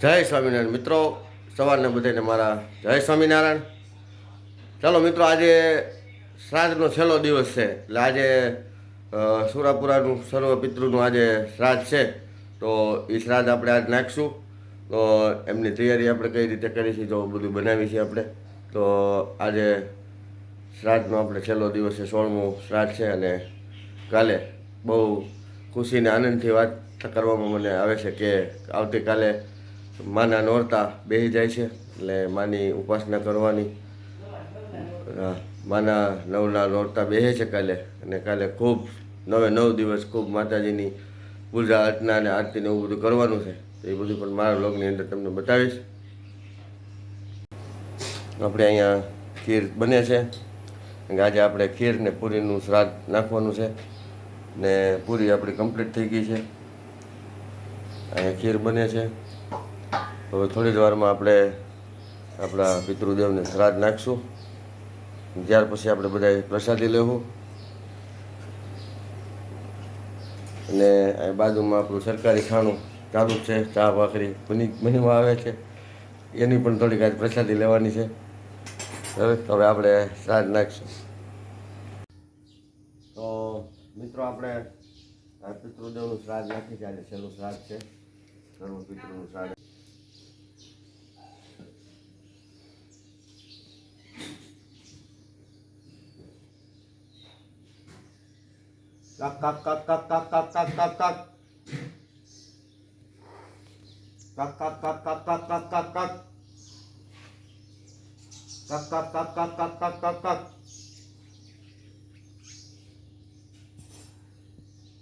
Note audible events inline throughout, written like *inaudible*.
જય સ્વામિનારાયણ. મિત્રો, સવારને બધાને મારા જય સ્વામિનારાયણ. ચાલો મિત્રો, આજે શ્રાદ્ધનો છેલ્લો દિવસ છે. એટલે આજે સુરાપુરાનું સર્વ પિતૃનું આજે શ્રાદ્ધ છે. તો એ શ્રાદ્ધ આપણે આજ નાખીશું. તો એમની તૈયારી આપણે કઈ રીતે કરી જો બધું બનાવી છે આપણે. તો આજે શ્રાદ્ધનો આપણે છેલ્લો દિવસ છે, સોળમું શ્રાદ્ધ છે અને કાલે બહુ ખુશીને આનંદથી વાત કરવામાં મને આવે છે કે આવતીકાલે માના નોરતા બેસી જાય છે, એટલે માની ઉપાસના કરવાની. માના નવના નોરતા બેસે છે કાલે, અને કાલે ખૂબ, નવે નવ દિવસ ખૂબ માતાજીની પૂજા અર્ચના અને આરતીને એવું બધું કરવાનું છે. એ બધું પણ મારા બ્લોગની અંદર તમને બતાવીશ. આપણે અહીંયા ખીર બને છે. આજે આપણે ખીર ને પૂરીનું શ્રાદ્ધ નાખવાનું છે. ને પૂરી આપણી કમ્પ્લીટ થઈ ગઈ છે. અહીંયા ખીર બને છે. હવે થોડી જ વારમાં આપણે આપણા પિતૃદેવને શ્રાદ્ધ નાખશું. ત્યાર પછી આપણે બધાએ પ્રસાદી લેવું. અને બાજુમાં આપણું સરકારી ખાણું ચાલુ છે, ચા, ભાખરી બની બનીમાં આવે છે. એની પણ થોડીક આજે પ્રસાદી લેવાની છે. હવે હવે આપણે શ્રાદ્ધ નાખીશું. તો મિત્રો આપણે પિતૃદેવનું શ્રાદ્ધ નાખી છે. આજે છેલ્લું શ્રાદ્ધ છે. સર્વ પિતૃનું શ્રાદ્ધ Kak kak kak kak kak kak kak kak kak Kak kak kak kak kak kak kak kak Kak kak kak kak kak kak kak kak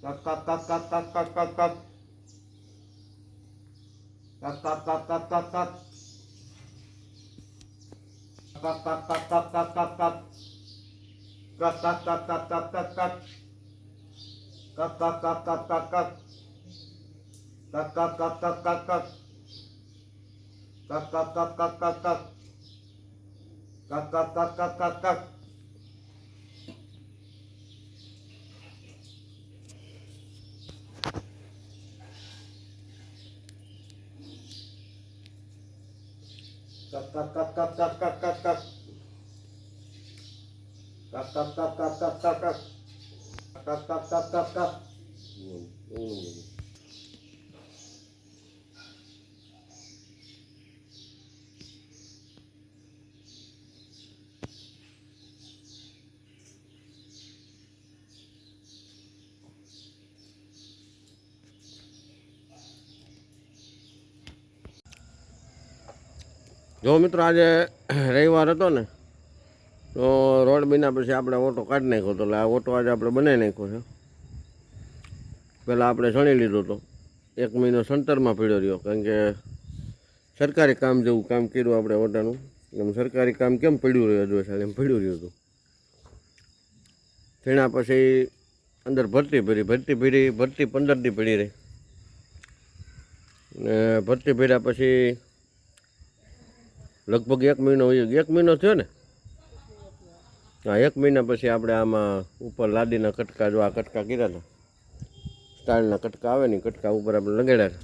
Kak kak kak kak kak kak kak kak Kak kak kak kak kak kak Kak kak kak kak kak kak kak Kak kak kak kak kak kak kak Kak kak kak kak kak kak Kak kak kak kak kak kak Kak kak kak kak kak kak Kak kak kak kak kak kak Kak kak kak kak kak kak kak kak Kak kak kak kak kak kak kap kap cut cut cut hmm. જો મિત્રો આજે *coughs* તો road બન્યા પછી આપણે auto કાઢી નાખ્યો હતો એટલે આ ઓટો આજે આપણે બનાવી નાખ્યો છે. પહેલાં આપણે સણી લીધો હતો એક મહિનો સંતરમાં પીડ્યો રહ્યો, કારણ કે સરકારી કામ જેવું કામ કર્યું આપણે ઓટાનું એમ સરકારી કામ કેમ પડ્યું રહ્યું હજુ સાહેબ એમ પડ્યું રહ્યું હતું. તેના પછી અંદર ભરતી ભરી, ભરતી ભીડી ભરતી પંદરથી પડી રહી. ને ભરતી ભર્યા પછી લગભગ એક મહિનો એક મહિનો થયો ને? હા, એક મહિના પછી આપણે આમાં ઉપર લાદીના કટકા જો આ કટકા કર્યા હતા, સ્ટાઇલના કટકા આવે ને કટકા ઉપર આપણે લગાડ્યા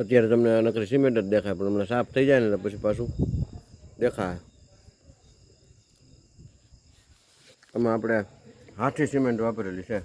અત્યારે તમને નકરી સિમેન્ટ જ દેખાય, પણ હમણાં સાફ થઈ જાય ને પછી પાછું દેખાય. આમાં આપણે હાથી સિમેન્ટ વાપરેલી છે.